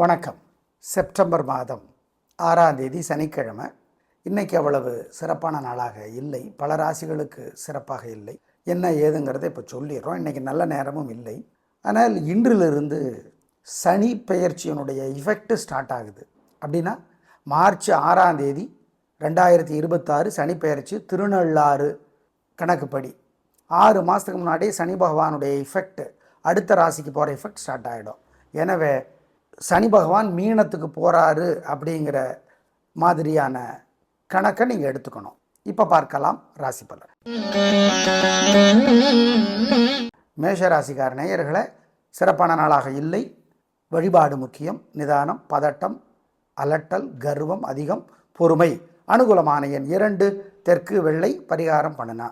வணக்கம். செப்டம்பர் மாதம் ஆறாம் தேதி சனிக்கிழமை. இன்னைக்கு அவ்வளவு சிறப்பான நாளாக இல்லை. பல ராசிகளுக்கு சிறப்பாக இல்லை. என்ன ஏதுங்கிறத இப்போ சொல்லிடுறோம். இன்றைக்கி நல்ல நேரமும் இல்லை. ஆனால் இன்றிலிருந்து சனி பெயர்ச்சியினுடைய இஃபெக்ட் ஸ்டார்ட் ஆகுது. அப்படின்னா மார்ச் ஆறாம் தேதி ரெண்டாயிரத்தி இருபத்தாறு சனி பெயர்ச்சி திருநள்ளாறு கணக்குப்படி. ஆறு மாதத்துக்கு முன்னாடியே சனி பகவானுடைய இஃபெக்ட் அடுத்த ராசிக்கு போகிற இஃபெக்ட் ஸ்டார்ட் ஆகிடும் எனவே சனி பகவான் மீனத்துக்கு போகிறாரு அப்படிங்கிற மாதிரியான கணக்கை நீங்கள் எடுத்துக்கணும். இப்போ பார்க்கலாம் ராசி பலன். மேஷ ராசிக்கார நேயர்களை சிறப்பான நாளாக இல்லை. வழிபாடு முக்கியம் நிதானம் பதட்டம் அலட்டல் கர்வம் அதிகம் பொறுமை. அனுகூலமான எண் இரண்டு தெற்கு வெள்ளை பரிகாரம் பண்ணுனா.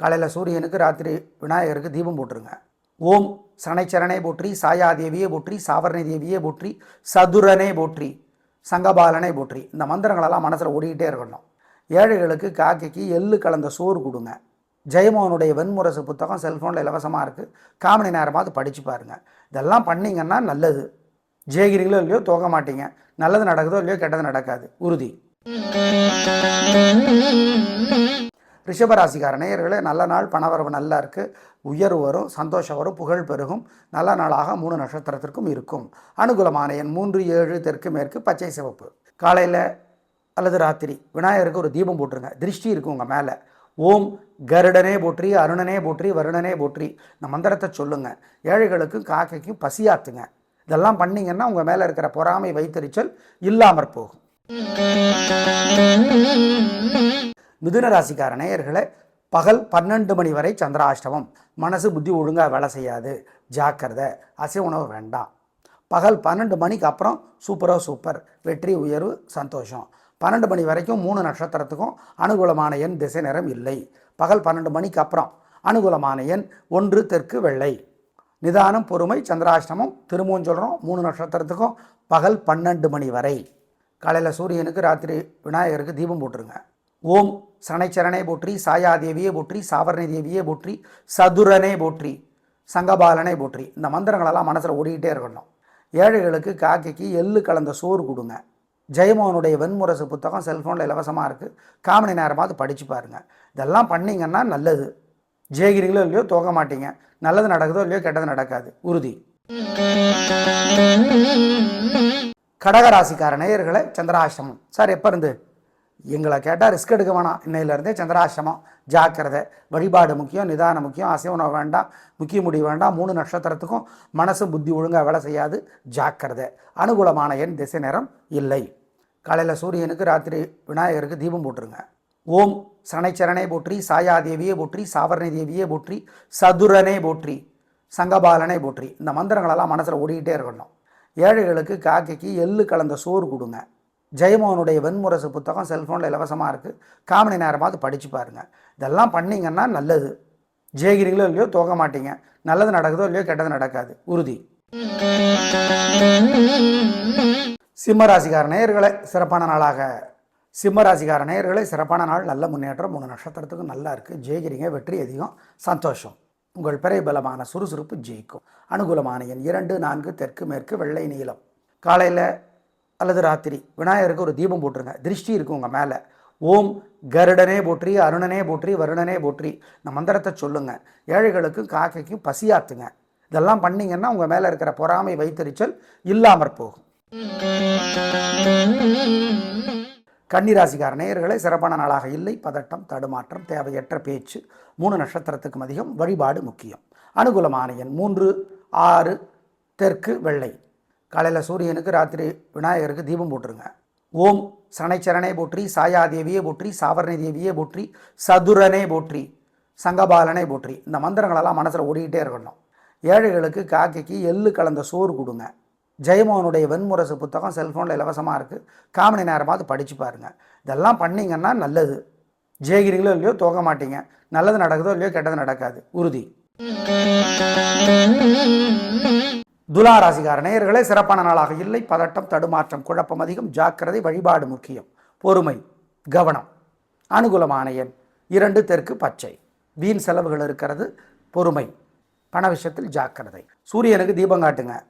காலையில் சூரியனுக்கு ராத்திரி விநாயகருக்கு தீபம் போட்டுருங்க. ஓம் சனைச்சரனை போற்றி சாயாதேவியே போற்றி சாவரணி தேவியே போற்றி சதுரனே போற்றி சங்கபாலனை போற்றி. இந்த மந்திரங்களெல்லாம் மனசில் ஓடிக்கிட்டே இருக்கணும். ஏழைகளுக்கு காக்கைக்கு எள்ளு கலந்த சோறு கொடுங்க. ஜெயமோகனுடைய வெண்முரசு புத்தகம் செல்ஃபோனில் இலவசமாக இருக்குது காமணி நேரமாவது படித்து பாருங்கள் இதெல்லாம் பண்ணிங்கன்னா நல்லது. ஜெயகிரிகளோ இல்லையோ தோக மாட்டீங்க. நல்லது நடக்குதோ இல்லையோ கெட்டது நடக்காது. உறுதி. ரிஷபராசிக்கார நேயர்களே நல்ல நாள் பணவரவு நல்லா இருக்குது உயர்வு வரும் சந்தோஷம் வரும் புகழ் பெருகும். நல்ல நாளாக மூணு நட்சத்திரத்திற்கும் இருக்கும். அனுகூலமான எண் மூன்று ஏழு தெற்கு மேற்கு பச்சை சிவப்பு. காலையில் அல்லது ராத்திரி விநாயகருக்கு ஒரு தீபம் போட்டுருங்க. திருஷ்டி இருக்கும் உங்கள் மேலே. ஓம் கருடனே போற்றி அருணனே போற்றி வருணனே போற்றி. இந்த மந்திரத்தை சொல்லுங்கள் ஏழைகளுக்கும் காக்கைக்கும் பசியாத்துங்க. இதெல்லாம் பண்ணீங்கன்னா உங்கள் மேலே இருக்கிற பொறாமை வைத்தறிச்சல் இல்லாமற் போகும். மிதுன ராசிக்கார நேயர்களை பகல் பன்னெண்டு மணி வரை சந்திராஷ்டமம். மனசு புத்தி ஒழுங்காக வேலை செய்யாது. ஜாக்கிரதை. அசை உணவு வேண்டாம். பகல் பன்னெண்டு மணிக்கு அப்புறம் சூப்பரோ சூப்பர். வெற்றி உயர்வு சந்தோஷம். பன்னெண்டு மணி வரைக்கும் மூணு நட்சத்திரத்துக்கும் அனுகூலமான எண் திசை நேரம் இல்லை. பகல் பன்னெண்டு மணிக்கு அப்புறம் அனுகூலமான எண் ஒன்று தெற்கு வெள்ளை. நிதானம் பொறுமை சந்திராஷ்டமம் திரும்பவும் சொல்கிறோம் மூணு நட்சத்திரத்துக்கும் பகல் பன்னெண்டு மணி வரை. காலையில் சூரியனுக்கு ராத்திரி விநாயகருக்கு தீபம் போட்டுருங்க. ஓம் சனைச்சரனை போற்றி சாயாதேவியே போற்றி சாவரணி தேவியே போற்றி சதுரனே போற்றி சங்கபாலனை போற்றி. இந்த மந்திரங்களெல்லாம் மனசில் ஓடிக்கிட்டே இருக்கணும். ஏழைகளுக்கு காக்கைக்கு எள்ளு கலந்த சோறு கொடுங்க. ஜெயமோகனுடைய வெண்முரசு புத்தகம் செல்ஃபோனில் இலவசமாக இருக்குது காமணி நேரமாவது படித்து பாருங்கள் இதெல்லாம் பண்ணிங்கன்னா நல்லது. ஜெயகிரிகளோ இல்லையோ தோக மாட்டீங்க. நல்லது நடக்குதோ இல்லையோ கெட்டது நடக்காது. உறுதி. கடகராசிக்கார நேயர்களை சந்திராஷ்டமம். சார் எப்போ இருந்து? எங்களை கேட்டால் ரிஸ்க் எடுக்க வேணாம். இன்னையிலேருந்தே சந்திராசிரமம் ஜாக்கிரதை வழிபாடு முக்கியம் நிதானம் முக்கியம் அசைவனம் வேண்டாம் முக்கிய முடிவு வேண்டாம் மூணு நட்சத்திரத்துக்கும் மனசு புத்தி ஒழுங்காக வேலை செய்யாது ஜாக்கிரதை. அனுகூலமான எண் திசை நேரம் இல்லை. காலையில் சூரியனுக்கு ராத்திரி விநாயகருக்கு தீபம் போட்டுருங்க. ஓம் சனைச்சரணே போற்றி சாயாதேவியே போற்றி சாவரணி தேவியே போற்றி சதுரனே போற்றி சங்கபாலனை போற்றி. இந்த மந்திரங்களெல்லாம் மனசில் ஓடிக்கிட்டே இருக்கணும். ஏழைகளுக்கு காக்கைக்கு எள்ளு கலந்த சோறு கொடுங்க. ஜெயமோகனுடைய வெண்முரசு புத்தகம் செல்ஃபோனில் இலவசமாக இருக்குது காமணி நேரமாவது படித்து பாருங்கள் இதெல்லாம் பண்ணிங்கன்னா நல்லது. ஜெயகிரிகளோ இல்லையோ தோக மாட்டீங்க. நல்லது நடக்குதோ இல்லையோ கெட்டது நடக்காது. உறுதி. சிம்மராசிக்கார நேயர்களை சிறப்பான நாளாக. சிம்மராசிக்கார நேயர்களை சிறப்பான நாள். நல்ல முன்னேற்றம். மூணு நட்சத்திரத்துக்கும் நல்லா இருக்குது ஜெயிக்கிறீங்க வெற்றி அதிகம். சந்தோஷம். உங்கள் பிறை பலமான சுறுசுறுப்பு ஜெயிக்கும். அனுகூலமான எண் இரண்டு நான்கு தெற்கு மேற்கு வெள்ளை நீளம் காலையில் அல்லது ராத்திரி. விநாயகருக்கு ஒரு தீபம் போட்டுருங்க. திருஷ்டி இருக்கும் உங்கள் மேலே. ஓம் கருடனே போற்றி அருணனே போற்றி வருணனே போற்றி. இந்த மந்திரத்தை சொல்லுங்கள் ஏழைகளுக்கும் காக்கைக்கும் பசியாத்துங்க. இதெல்லாம் பண்ணிங்கன்னா உங்கள் மேலே இருக்கிற பொறாமை வைத்தறிச்சல் இல்லாமற் போகும். கன்னிராசிக்கார நேயர்களே சிறப்பான நாளாக இல்லை. பதட்டம் தடுமாற்றம் தேவையற்ற பேச்சு மூணு நட்சத்திரத்துக்கும் அதிகம் வழிபாடு முக்கியம். அனுகூலமான எண் மூன்று ஆறு தெற்கு வெள்ளை. காலையில் சூரியனுக்கு ராத்திரி விநாயகருக்கு தீபம் போட்டுருங்க. ஓம் சனைச்சரனை போற்றி சாயாதேவியே போற்றி சாவரணி தேவியே போற்றி சதுரனே போற்றி சங்கபாலனை போற்றி. இந்த மந்திரங்களெல்லாம் மனசில் ஓடிக்கிட்டே இருக்கணும். ஏழைகளுக்கு காக்கைக்கு எள்ளு கலந்த சோறு கொடுங்க. ஜெயமோகனுடைய வெண்முரசு புத்தகம் செல்ஃபோனில் இலவசமாக இருக்குது காமணி நேரமாவது படித்து பாருங்கள் இதெல்லாம் பண்ணிங்கன்னா நல்லது. ஜெயகிரிகளோ இல்லையோ தோக மாட்டீங்க. நல்லது நடக்குதோ இல்லையோ கெட்டது நடக்காது. உறுதி. துலா ராசிகார நேயர்களே சிறப்பான நாளாக இல்லை. பதட்டம் தடுமாற்றம் குழப்பம் அதிகம். ஜாக்கிரதை வழிபாடு முக்கியம். பொறுமை கவனம் அனுகூலமான எண். இரண்டு தெற்கு பச்சை. வீண் செலவுகள் இருக்கிறது. பொறுமை. பண விஷயத்தில் ஜாக்கிரதை. சூரியனுக்கு தீபம் காட்டுங்க.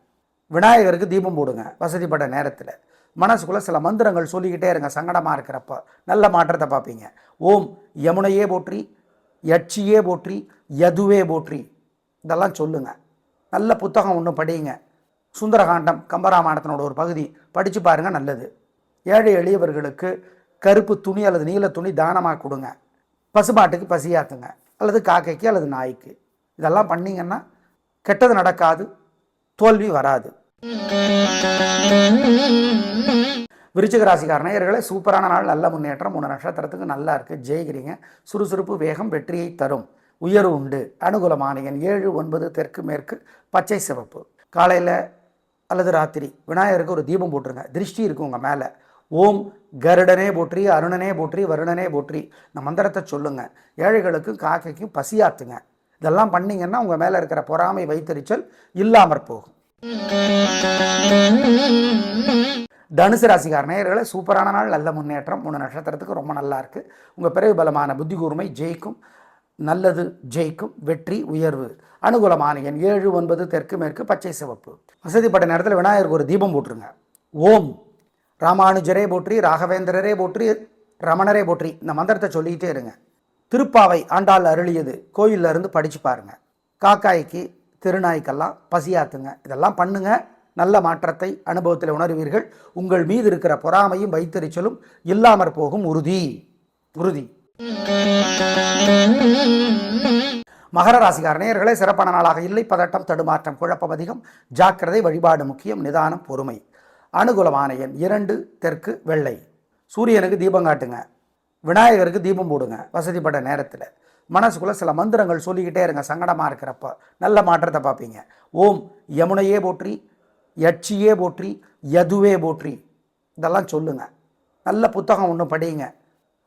விநாயகருக்கு தீபம் போடுங்க. வசதிப்பட்ட நேரத்தில். மனசுக்குள்ளே சில மந்திரங்கள் சொல்லிக்கிட்டே இருங்க. சங்கடமாக இருக்கிறப்ப. நல்ல மாற்றத்தை பார்ப்பீங்க. ஓம் யமுனையே போற்றி யட்சியே போற்றி யதுவே போற்றி. இதெல்லாம் சொல்லுங்கள் நல்ல புத்தகம் ஒன்று படியுங்க. சுந்தரகாண்டம் கம்பராமாயணத்தினோட ஒரு பகுதி. படித்து பாருங்கள் நல்லது. ஏழை எளியவர்களுக்கு கருப்பு துணி அல்லது நீல துணி தானமாக கொடுங்க. பசுமாட்டுக்கு பசியாத்துங்க அல்லது காக்கைக்கு அல்லது நாய்க்கு. இதெல்லாம் பண்ணிங்கன்னா கெட்டது நடக்காது தோல்வி வராது. விருச்சிக ராசிக்கார நேயர்களே சூப்பரான நாள் நல்ல முன்னேற்றம் மூணு நட்சத்திரத்துக்கு நல்லா இருக்குது ஜெயிக்கிறீங்க. சுறுசுறுப்பு வேகம் வெற்றியை தரும். உயர்வு உண்டு. அனுகூலமான எண் ஏழு ஒன்பது தெற்கு மேற்கு பச்சை சிவப்பு. காலையில் அல்லது ராத்திரி விநாயகருக்கு ஒரு தீபம் போட்டுருங்க. திருஷ்டி இருக்கு உங்கள் மேலே. ஓம் கருடனே போற்றி அருணனே போற்றி வருணனே போற்றி. இந்த மந்திரத்தை சொல்லுங்க. ஏழைகளுக்கும் காக்கைக்கும் பசியாத்துங்க. இதெல்லாம் பண்ணீங்கன்னா உங்கள் மேலே இருக்கிற பொறாமை வைத்தறிச்சல் இல்லாமற் போகும். தனுசு ராசிக்கார நேயர்களை சூப்பரான நாள் நல்ல முன்னேற்றம். மூணு நட்சத்திரத்துக்கு ரொம்ப நல்லா இருக்கு. உங்கள் பிறகு பலமான புத்தி கூர்மை ஜெயிக்கும். நல்லது ஜெயிக்கும் வெற்றி உயர்வு. அனுகூலமான எண் ஏழு ஒன்பது தெற்கு மேற்கு பச்சை சிவப்பு. வசதிப்பட்ட நேரத்தில் விநாயகருக்கு ஒரு தீபம் போட்டுருங்க. ஓம். ராமானுஜரே போற்றி ராகவேந்திரரே போற்றி ரமணரே போற்றி. இந்த மந்திரத்தை சொல்லிக்கிட்டே இருங்க. திருப்பாவை ஆண்டாள் அருளியது. கோயிலில் இருந்து படித்து பாருங்க. காக்காய்க்கு திருநாய்க்கெல்லாம் பசியாத்துங்க. இதெல்லாம் பண்ணுங்க. நல்ல மாற்றத்தை அனுபவத்தில் உணர்வீர்கள். உங்கள் மீது இருக்கிற பொறாமையும் வைத்தறிச்சலும் இல்லாமற் போகும் உறுதி. உறுதி. மகர ராசிக்கார நேயர்களே சிறப்பான நாளாக. இல்லை பதட்டம் தடுமாற்றம் குழப்பம் அதிகம். ஜாக்கிரதை வழிபாடு முக்கியம். நிதானம் பொறுமை. அனுகூலமான எண் இரண்டு தெற்கு வெள்ளை. சூரியனுக்கு தீபம் காட்டுங்க. விநாயகருக்கு தீபம் போடுங்க. வசதிப்பட்ட நேரத்தில். மனசுக்குள்ளே சில மந்திரங்கள் சொல்லிக்கிட்டே இருங்க. சங்கடமாக இருக்கிறப்ப. நல்ல மாற்றத்தை பார்ப்பீங்க. ஓம் யமுனையே போற்றி யட்சியே போற்றி யதுவே போற்றி. இதெல்லாம் சொல்லுங்கள் நல்ல புத்தகம் ஒன்று படியுங்க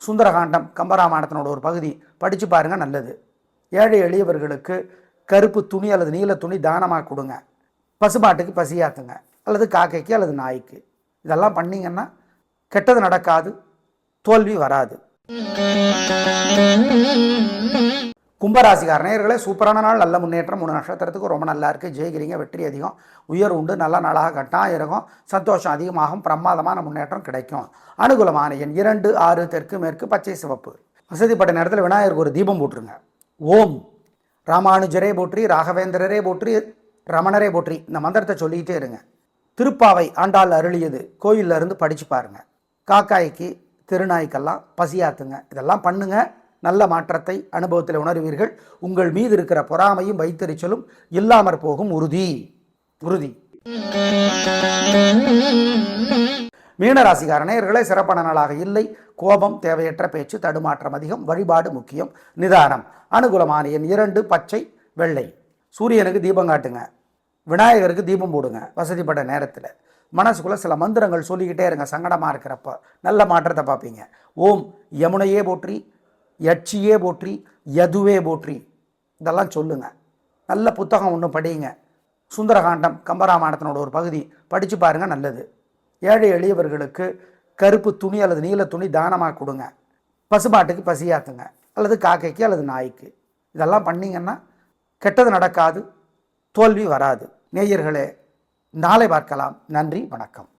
சுந்தரகாண்டம் கம்பராமாயணத்தினோட ஒரு பகுதி. படித்து பாருங்கள் நல்லது. ஏழை எளியவர்களுக்கு கருப்பு துணி அல்லது நீல துணி தானமாக கொடுங்க. பசுமாட்டுக்கு பசியாத்துங்க அல்லது காக்கைக்கு அல்லது நாய்க்கு. இதெல்லாம் பண்ணிங்கன்னா கெட்டது நடக்காது தோல்வி வராது. கும்பராசிக்கார நேயர்களே சூப்பரான நாள் நல்ல முன்னேற்றம். மூணு நட்சத்திரத்துக்கு ரொம்ப நல்லா இருக்குது ஜெயிக்கிறீங்க வெற்றி அதிகம். உயர் உண்டு நல்ல நாளாக கட்டாக இருக்கும். சந்தோஷம் அதிகமாகும். பிரமாதமான முன்னேற்றம் கிடைக்கும். அனுகூலமான எண் இரண்டு ஆறு தெற்கு மேற்கு பச்சை சிவப்பு. வசதிப்பட்ட நேரத்தில் விநாயகருக்கு ஒரு தீபம் போட்டுருங்க. ஓம். ராமானுஜரே போற்றி ராகவேந்திரரே போற்றி ரமணரே போற்றி. இந்த மந்திரத்தை சொல்லிக்கிட்டே இருங்க. திருப்பாவை ஆண்டாள் அருளியது. கோயிலில் இருந்து படித்து பாருங்கள் காக்காய்க்கு திருநாய்க்கெல்லாம் பசியாத்துங்க. இதெல்லாம் பண்ணுங்கள் நல்ல மாற்றத்தை அனுபவத்தில் உணர்வீர்கள். உங்கள் மீது இருக்கிற பொறாமையும் வைத்தறிச்சலும் இல்லாமற் போகும் உறுதி. உறுதி. மீனராசிக்கார நேயர்களே சிறப்பான நாளாக இல்லை. கோபம் தேவையற்ற பேச்சு தடுமாற்றம் அதிகம். வழிபாடு முக்கியம். நிதானம். அனுகூலமான எண் இரண்டு பச்சை வெள்ளை. சூரியனுக்கு தீபம் காட்டுங்க. விநாயகருக்கு தீபம் போடுங்க. வசதிப்பட்ட நேரத்தில். மனசுக்குள்ளே சில மந்திரங்கள் சொல்லிக்கிட்டே இருங்க. சங்கடமாக இருக்கிறப்ப. நல்ல மாற்றத்தை பார்ப்பீங்க. ஓம் யமுனையே போற்றி. யட்சியே போற்றி யதுவே போற்றி. இதெல்லாம் சொல்லுங்கள் நல்ல புத்தகம் ஒன்று படியுங்க சுந்தரகாண்டம் கம்பராமாயணத்தினோட ஒரு பகுதி. படித்து பாருங்கள் நல்லது. ஏழை எளியவர்களுக்கு கருப்பு துணி அல்லது நீல துணி தானமாக கொடுங்க. பசுமாட்டுக்கு பசியாத்துங்க அல்லது காக்கைக்கு அல்லது நாய்க்கு. இதெல்லாம் பண்ணீங்கன்னா கெட்டது நடக்காது தோல்வி வராது. நேயர்களே நாளை பார்க்கலாம். நன்றி வணக்கம்.